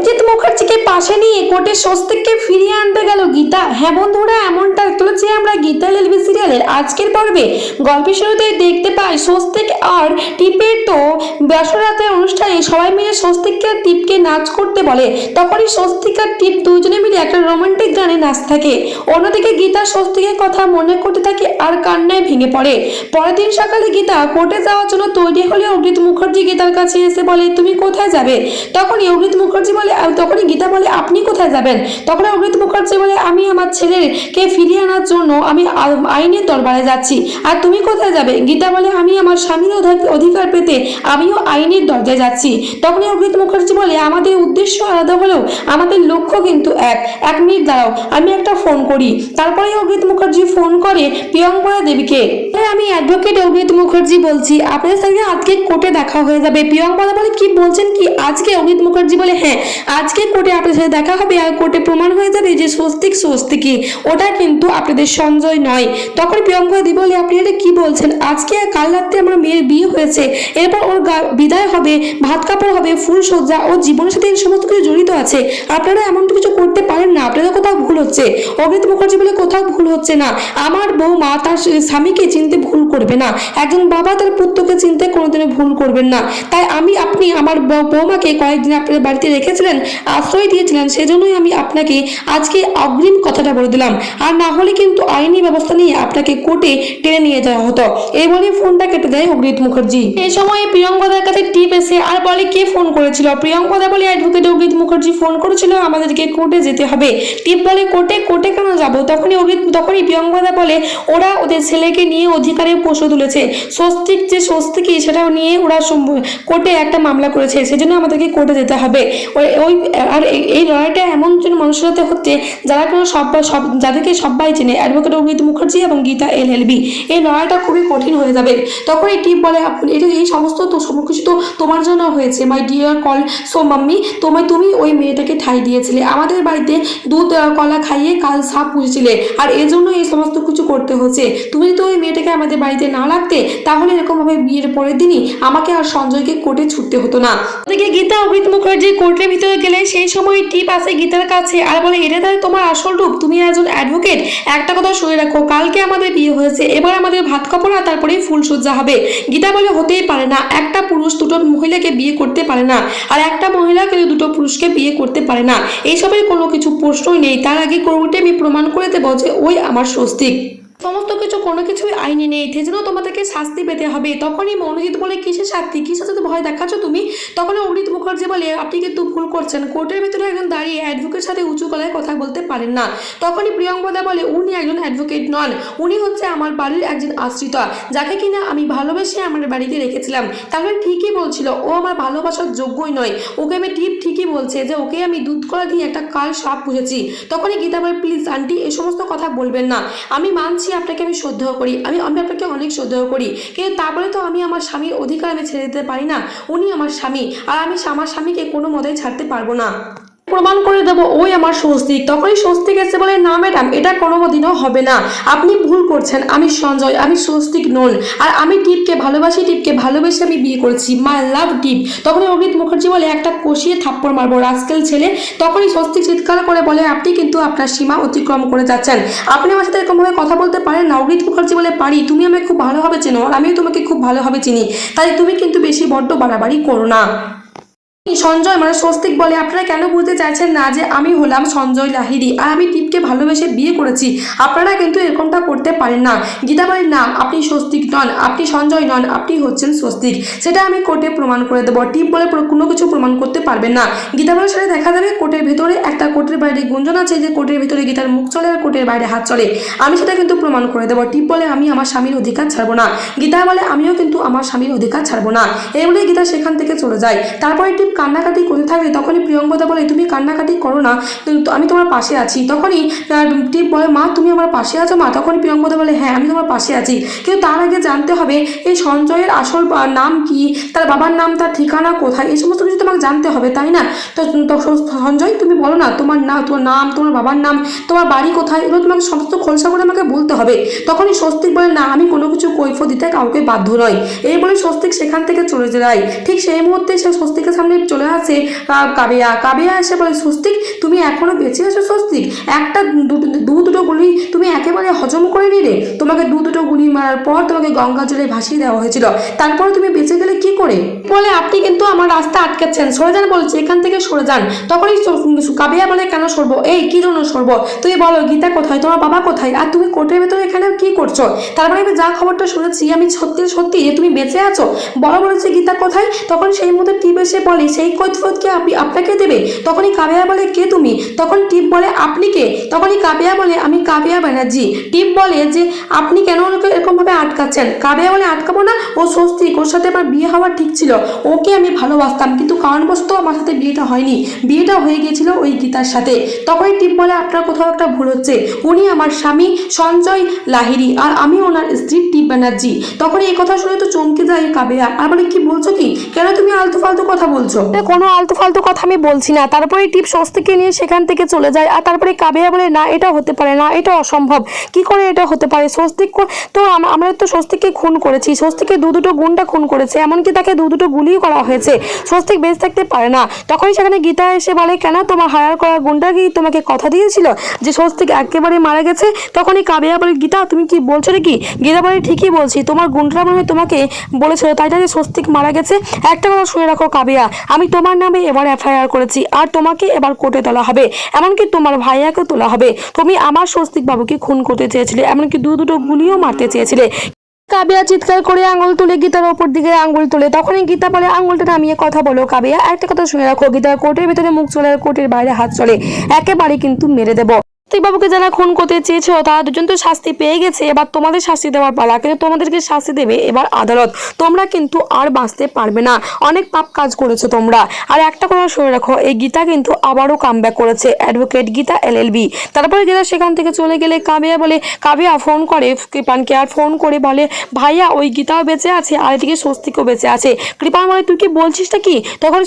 অভিজিৎ মুখার্জিকে পাশে নিয়ে কোর্টে স্বস্তিককে ফিরিয়ে আনতে গেল গীতা। হ্যাঁ বন্ধুরা, এমনটা চলেছে আমরা গীতা এলবি সিরিয়ালের আজকের পর্বে গল্পের শুরুতে দেখতে পাই স্বস্তিক আর টিপের তো ব্যসরাতের অনুষ্ঠানে সবাই মিলে স্বস্তিককে আর টিপকে নাচ করতে বলে। তখনই স্বস্তিক আর টিপ দুজনে মিলে একটা রোমান্টিক গানে নাচ থাকে। অন্যদিকে গীতা স্বস্তিকের কথা মনে করতে থাকে আর কান্নায় ভেঙে পড়ে। পরের দিন সকালে গীতা কোর্টে যাওয়ার জন্য তৈরি হলে অমৃত মুখার্জি গীতার কাছে এসে বলে, তুমি কোথায় যাবে? তখনই অমৃত মুখার্জি বলে আ- তখনই গীতা বলে আপনি কোথায় যাবেন? তখন অমৃত মুখার্জি বলে আমি আমার ছেলেকে ফিরিয়ে আনার জন্য আমি আইনের দরবারে যাচ্ছি। আর তুমি কোথায় যাবে? গীতা বলে আমি আমার স্বামীর অধা- অধিকার পেতে আমিও আইনের দরজায় যাচ্ছি। তখনই অমৃত মুখার্জি বলে আমাদের উদ্দেশ্য আলাদা হলেও আমাদের লক্ষ্য কিন্তু এক। এক মিনিট দাঁড়াও আমি একটা ফোন করি। তারপরে অমৃত মুখার্জি ফোন করে প্রিয়ঙ্করা দেবীকে। "হ্যাঁ, আমি অ্যাডভোকেট অমৃত মুখার্জি বলছি। আপনাদের সঙ্গে আজকে কোর্টে দেখা হয়ে যাবে। প্রিয়ঙ্করা বলে কি বলছেন কি? আজকে? অমৃত মুখার্জি বলে হ্যাঁ আজকে কোর্টে আপনাদের সাথে দেখা হবে আর কোর্টে প্রমাণ হয়ে যাবে যে স্বস্তিক স্বস্তিকই। ওটা কিন্তু আপনাদের সঞ্জয় নয়। তখন প্রিয়ঙ্কা দি বলে, আপনি এটা কি বলছেন? আজকে আর কাল রাত্রে আমার মেয়ের বিয়ে হয়েছে। এরপর ওর বিদায় হবে, ভাত কাপড় হবে, ফুল সজ্জা, ওর জীবনের সাথে এই সমস্ত কিছু জড়িত আছে। আপনারা এমন কিছু করতে পারেন না। আপনাদের কোথাও ভুল হচ্ছে। অমৃত মুখার্জি বলে, কোথাও ভুল হচ্ছে না। আমার বৌমা তার স্বামীকে চিনতে ভুল করবে না। একজন বাবা তার পুত্রকে চিনতে কোনোদিনও ভুল করবেন না। তাই আমি, আপনি আমার বৌমাকে কয়েকদিন আপনাদের বাড়িতে রেখেছিলেন আশ্রয় দিয়েছিলেন, সেজন্যই আমি আপনাকে আজকে অগ্রিম কথাটা বলে দিলাম। আর না হলে কিন্তু আইনি ব্যবস্থা নিয়ে আপনাকে কোর্টে টেনে নিয়ে যাওয়া হতো। এই বলে ফোনটা কেটে দেয় অগ্রিত মুখার্জি। এই সময় প্রিয়ঙ্কদার কাছে টিপ এসে আর বলে, কে ফোন করেছিল? প্রিয়ঙ্কদা বলে অ্যাডভোকেট অগ্রিত মুখার্জি ফোন করেছিল, আমাদেরকে কোর্টে যেতে হবে। টিপ বলে, কোর্টে? কোর্টে কেন যাব? তখনই অগ্রিত, তখনই প্রিয়ঙ্কদা বলে, ওরা ওদের ছেলেকে নিয়ে অধিকারে পশু তুলেছে। স্বস্তিক যে স্বস্তিকই, সেটাও নিয়ে ওরা কোর্টে একটা মামলা করেছে, সেজন্য আমাদেরকে কোর্টে যেতে হবে। ওই- আর এই- লড়াইটা এমন জন মানুষের সাথে হচ্ছে, যারা কোনো সব সব, যাদেরকে সবাই চেনে অ্যাডভোকেট অভিজিৎ মুখার্জি এবং গীতা এল এল বি, এই লড়াইটা খুবই কঠিন হয়ে যাবে। তখন এই টিপ বলে, এটা এই সমস্ত তো কিছু তো তোমার জন্য হয়েছে my dear call so mummy তোমায় তুমি ওই মেয়েটাকে ঠাই দিয়েছিলে। আমাদের বাড়িতে দুধ কলা খাইয়ে কাল সাপ পুষেছিলে, আর এজন্য এই সমস্ত কিছু করতে হচ্ছে। তুমি তো ওই মেয়েটাকে আমাদের বাড়িতে না রাখতে তাহলে এরকমভাবে বিয়ের পরের দিনই আমাকে আর সঞ্জয়কে কোর্টে ছুটতে হতো না। গীতা অভিত মুখার্জি কোর্টের ভিতরে গেলে সেই সময় টিপ আসে গীতার কাছে আর বলে এটা তাহলে তোমার আসল রূপ, তুমি একজন অ্যাডভোকেট একটা কথা শুনে রাখো, কালকে আমাদের বিয়ে হয়েছে, এবার আমাদের ভাত কাপড় আর তারপরেই ফুলসজ্জা হবে। গীতা বলে, হতেই পারে না, একটা পুরুষ দুটো মহিলাকে বিয়ে করতে পারে না, আর একটা মহিলা কিন্তু দুটো পুরুষকে বিয়ে করতে পারে না? এইসবের কোনো কিছু প্রশ্নই নেই, তার আগে কোর্টে আমি প্রমাণ করে দেবো যে ওই আমার স্বস্তিক। সমস্ত কিছু, কোনো কিছুই আইনে নেই। সেজন্য তোমাদেরকে শাস্তি পেতে হবে। তখনই মনোজিৎ বলে কিসের শাস্তি? কিসের সাথে ভয় দেখাচ্ছ তুমি? তখন অমৃত মুখার্জি বলে, আপনি কিন্তু ভুল করছেন। কোর্টের ভিতরে একজন দাঁড়িয়ে অ্যাডভোকেট সাথে উঁচু গলায় কথা বলতে পারেন না। তখনই প্রিয়ঙ্কদা বলে, উনি একজন অ্যাডভোকেট নন। উনি হচ্ছে আমার বাড়ির একজন আশ্রিত, যাকে কিনা আমি ভালোবেসে আমার বাড়িতে রেখেছিলাম। তাহলে ঠিকই বলছিল, ও আমার ভালোবাসার যোগ্যই নয়। ওকে আমি টিপ ঠিকই বলছে যে, ওকে আমি দুধ কলা দিয়ে একটা কাল সাপ পুষেছি। তখনই গীতা বলে প্লিজ আন্টি এই সমস্ত কথা বলবেন না। আমি মানছি আপনাকে আমি শ্রদ্ধাও করি, আমি আমি আপনাকে অনেক শ্রদ্ধাও করি। কিন্তু তারপরে তো আমি আমার স্বামীর অধিকার আমি ছেড়ে দিতে পারি না। উনি আমার স্বামী, আর আমি আমার স্বামীকে কোনো মতেই ছাড়তে পারব না। প্রমাণ করে দেবো, ওই আমার স্বস্তিক তখনই স্বস্তিক এসে বলে, না, ম্যাডাম, এটা কোনোদিনও হবে না। আপনি ভুল করছেন, আমি সঞ্জয়, আমি স্বস্তিক নন। আর আমি টিপকে ভালোবাসি, টিপকে ভালোবেসে আমি বিয়ে করেছি। মাই লাভ টিপ। তখনই অমিত মুখার্জি বলে, একটা কষিয়ে থাপ্পড় মারবো, রাস্কেল ছেলে। তখনই স্বস্তিক চিৎকার করে বলে, আপনি কিন্তু আপনার সীমা অতিক্রম করে যাচ্ছেন। আপনি আমার সাথে এরকমভাবে কথা বলতে পারেন না? অমিত মুখার্জি বলে, পারি। তুমি আমাকে খুব ভালোভাবে চেনো, আর আমিও তোমাকে খুব ভালোভাবে চিনি। তাই তুমি কিন্তু বেশি বড্ড বাড়াবাড়ি করো না। সঞ্জয় মানে স্বস্তিক বলে, আপনারা কেন বুঝতে চাইছেন না যে আমি হলাম সঞ্জয় লাহিরি আর আমি টিপকে ভালোবেসে বিয়ে করেছি। আপনারা কিন্তু এরকমটা করতে পারেন না। গীতা বলেন না আপনি স্বস্তিক নন, আপনি সঞ্জয় নন, আপনি হচ্ছেন স্বস্তিক। সেটা আমি কোর্টে প্রমাণ করে দেবো। টিপ বলে কোনো কিছু প্রমাণ করতে পারবেন না। গীতা বলে সেটা দেখা যাবে, কোর্টের ভেতরে একটা কোর্টের বাইরে গুঞ্জন আছে যে কোর্টের ভেতরে গীতার মুখ চলে আর কোর্টের বাইরে হাত চলে। আমি সেটা কিন্তু প্রমাণ করে দেবো। টিপ বলে, আমি আমার স্বামীর অধিকার ছাড়বো না। গীতা বলে, আমিও কিন্তু আমার স্বামীর অধিকার ছাড়বো না। এই বলে গীতা সেখান থেকে চলে যায়। তারপরে টিপ কান্নাকাটি করতে থাকে তখনই প্রিয়ঙ্কদা বলে, তুমি কান্নাকাটি করো না। আমি তোমার পাশে আছি। তখনই টিপ বলে, মা, তুমি আমার পাশে আছো? মা তখনই প্রিয়ঙ্কদা বলে হ্যাঁ আমি তোমার পাশে আছি। কিন্তু তার আগে জানতে হবে, এই সঞ্জয়ের আসল নাম কি? তার বাবার নাম, তার ঠিকানা কোথায়? এই সমস্ত কিছু তোমাকে জানতে হবে, তাই না? তো সঞ্জয়, তুমি বলো না, তোমার না, তোমার নাম, তোমার বাবার নাম, তোমার বাড়ি কোথায়? এগুলো তোমাকে সমস্ত খোলসা করে আমাকে বলতে হবে। তখনই স্বস্তিক বলে, না, আমি কোনো কিছু কৈফ দিতে কাউকে বাধ্য নয় এই বলে স্বস্তিক সেখান থেকে চলে যায়। ঠিক সেই মুহূর্তে সে স্বস্তিকের সামনে চলে আসে কাবিয়া। কাবিয়া এসে বলে, স্বস্তিক, তুমি এখনও বেঁচে আছো স্বস্তিক? একটা দু- দুটো গুলি তুমি একেবারে হজম করে নিলে? তোমাকে দু, দুটো গুলি মারার পর তোমাকে গঙ্গা জলে ভাসিয়ে দেওয়া হয়েছিল। তারপরে তুমি বেঁচে গেলে কি করে? বলে, আপনি কিন্তু আমার রাস্তা আটকাচ্ছেন। সরে যান বলছে, এখান থেকে সরে যান। তখনই কাবিয়া বলে, কেন সরবো? এই, কি জন্য সরবো? তুমি বলো, গীতা কোথায়? তোমার বাবা কোথায়? আর তুমি কোর্টের ভেতরে এখানে কি করছ? তারপরে আমি যা খবরটা শুনেছি, আমি সত্যি সত্যি যে তুমি বেঁচে আছো? বড় বলেছে, গীতা কোথায়? তখন সেই মতো টিপ এসে বলে সেই কৈফতকে আপনি আপনাকে দেবে তখনই কাবিয়া বলে কে তুমি? তখন টিপ বলে আপনি কে? তখনই কাবিয়া বলে আমি কাবিয়া ব্যানার্জি। টিপ বলে যে আপনি কেন ওকে এরকমভাবে আটকাচ্ছেন? কাবিয়া বলে আটকাবো না ও স্বস্তিক ওর সাথে আমার বিয়ে হওয়া ঠিক ছিল ওকে আমি ভালোবাসতাম কিন্তু কারণবশত আমার সাথে বিয়েটা হয়নি বিয়েটা হয়ে গিয়েছিল ওই গীতার সাথে। তখনই টিপ বলে আপনার কোথাও একটা ভুল হচ্ছে উনি আমার স্বামী সঞ্জয় লাহিরি আর আমি ওনার স্ত্রী টিপ ব্যানার্জি। তখন এই কথা শুনে তো চমকে যায় কাবেয়া আর বলে কি বলছো কি? কেন তুমি আলতু ফালতু কথা বলছো? "না, কোনো আলতু ফালতু কথা আমি বলছি না। তারপরে টিপ স্বস্তিকে নিয়ে সেখান থেকে চলে যায় আর তারপরে কাবেয়া বলে, না, এটা হতে পারে না, এটা অসম্ভব। কি করে এটা হতে পারে? স্বস্তিক তো আম- আমরা তো স্বস্তিককে খুন করেছি। স্বস্তিকে দু দুটো গুন্ডা খুন করেছে, এমনকি তাকে দু দুটো গুলিও করা হয়েছে। স্বস্তিক বেঁচে থাকতে পারে না। তখনই সেখানে গীতা এসে বলে, কেন তোমার হায়ার করা গুন্ডা কি তোমাকে কথা দিয়েছিল যে স্বস্তিক একেবারে মারা গেছে? তখনই কাবিয়া বলে, গীতা, তুমি কি বলছো নাকি? গীতা বলে, ঠিকই বলছি। তোমার গুন্ডারা মনে হয় তোমাকে বলেছিল তাই যে স্বস্তিক মারা গেছে? একটা কথা শুনে রাখো কাবিয়া। আমি তোমার নামে এবার এফআইআর করেছি, আর তোমাকে এবার কোর্টে তোলা হবে। এমনকি তোমার ভাইয়াকেও তোলা হবে। তুমি আমার স্বস্তিক বাবুকে খুন করতে চেয়েছিলে, এমনকি দু দুটো গুলিও মারতে চেয়েছিলে। কাবিয়া চিৎকার করে আঙুল তুলে গীতার ওপর দিকে আঙুল তুলে। তখনই গীতা বলে, আঙুলটা নামিয়ে কথা বলো, কাবিয়া। একটা কথা শুনে রাখো, গীতার কোর্টের ভিতরে মুখ চলে আর কোর্টের বাইরে হাত চলে। একেবারে কিন্তু মেরে দেবো। বাবুকে যারা খুন করতে চেয়েছো, তারা দুজন তো শাস্তি পেয়ে গেছে। এবার তোমাদের শাস্তি দেওয়ার পালা, কিন্তু তোমাদেরকে শাস্তি দেবে এবার আদালত। তোমরা কিন্তু আর বাঁচতে পারবে না। অনেক পাপ কাজ করেছ তোমরা। আর একটা কথা শুনে রাখো, এই গীতা কিন্তু আবারও কামব্যাক করেছে। অ্যাডভোকেট গীতা এল এলএলবি তারপরে গীতা সেখান থেকে চলে গেলে কাবিয়া বলে, কাবিয়া ফোন করে, কৃপানকে আর ফোন করে বলে, ভাইয়া, ওই গীতাও বেঁচে আছে, আর এদিকে স্বস্তিকও বেঁচে আছে। কৃপান বলে, তুই কি বলছিসটা কি? তখন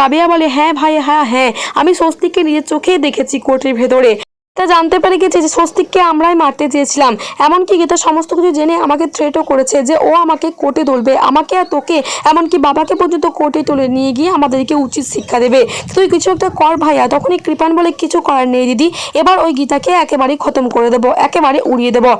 কাবিয়া বলে হ্যাঁ ভাই হ্যাঁ হ্যাঁ। আমি স্বস্তিককে নিজের চোখেই দেখেছি কোর্টের ভেতরে। তা জানতে পারি গেছে যে স্বস্তিককে আমরাই মারতে চেয়েছিলাম। এমনকি গীতা সমস্ত কিছু জেনে আমাকে থ্রেটও করেছে যে ও আমাকে কোর্টে তুলবে। আমাকে আর তোকে, এমনকি বাবাকে পর্যন্ত কোর্টে তুলে নিয়ে গিয়ে আমাদেরকে উচিত শিক্ষা দেবে। তুই কিছু একটা কর ভাইয়া, তখনই কৃপান বলে কিছু করার নেই দিদি। এবার ওই গীতাকে একেবারে খতম করে দেবো, একেবারে উড়িয়ে দেবো।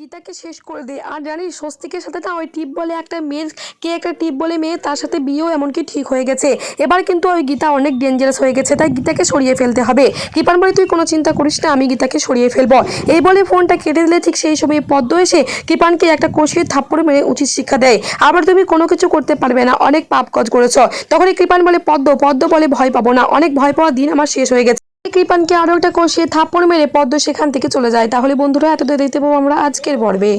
গীতাকে শেষ করে দে আর জানিস, স্বস্তিকের সাথে না ওই টিপ বলে একটা মেয়ের, কে একটা টিপ বলে মেয়ে, তার সাথে বিয়েও এমনকি ঠিক হয়ে গেছে। এবার কিন্তু ওই গীতা অনেক ডেঞ্জারাস হয়ে গেছে, তাই গীতাকে সরিয়ে ফেলতে হবে। কৃপান বলে, তুই কোনো চিন্তা করিস না, আমি গীতাকে সরিয়ে ফেলব। এই বলে ফোনটা কেটে দিলে ঠিক সেই সময় পদ্ম এসে কৃপানকে একটা কষিয়ে থাপ্পড় মেরে উচিত শিক্ষা দেয়। আবার তুমি কোনো কিছু করতে পারবে না, অনেক পাপ কাজ করেছ। তখনই কৃপান বলে, পদ্ম পদ্ম বলে ভয় পাবো না, অনেক ভয় পাওয়ার দিন আমার শেষ হয়ে গেছে। কৃপানকে আরও একটা কষিয়ে থাপ্পড় মেরে পদ্ম সেখান থেকে চলে যায়। তাহলে বন্ধুরা এতটা দেখতে পাবো আমরা আজকের পর্বে।